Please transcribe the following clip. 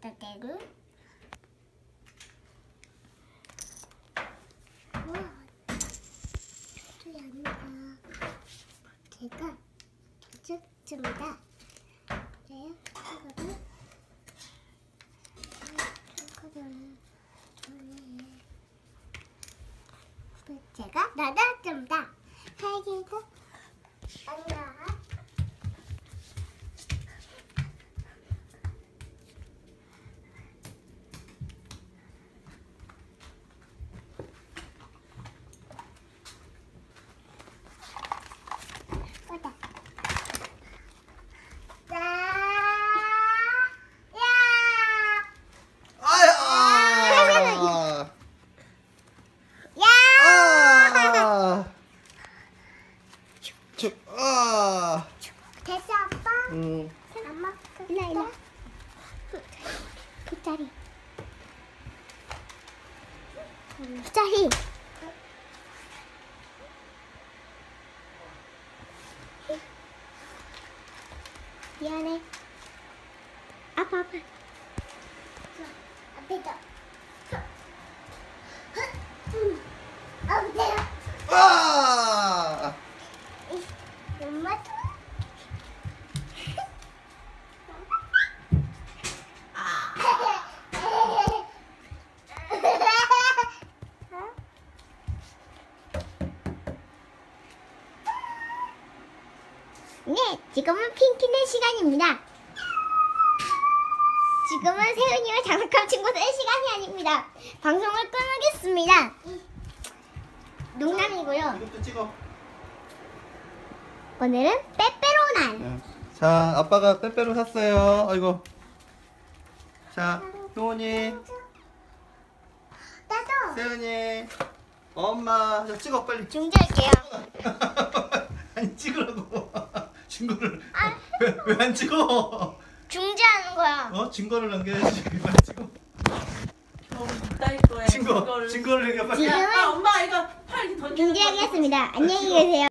갖다 대고. 저기 아니다. 제가 줍줍니다. 그래요? 제가 나눠줍니다. 팔기도 안나. 보다. 자, 야. 아야! 야! 아! 쭉, 아! 됐어 아빠. 음, 엄마 일로 일로. 그 짜리. 그 짜리. 미안해. 아빠 아빠. 앞에다. 앞에다. 아! 엄마도. 네, 지금은 핑키네 시간입니다. 지금은 세은이와 장난감 친구들의 시간이 아닙니다. 방송을 끊겠습니다. 농담이고요. 이것도 찍어. 오늘은 빼빼로날. 자, 아빠가 빼빼로 샀어요. 아이고. 자, 효원이, 나도 세은이, 엄마. 자, 찍어, 빨리. 중지할게요. 아니, 찍으라고. 증거를. 왜안 찍어? 중지하는 거야. 어? 증거를 남겨야지. 빨리 찍어. 증거. 증거를 남겨, 빨리. 지금은 아, 엄마 이거 팔 이렇게 던지는 거 중지하겠습니다. 안녕히 계세요.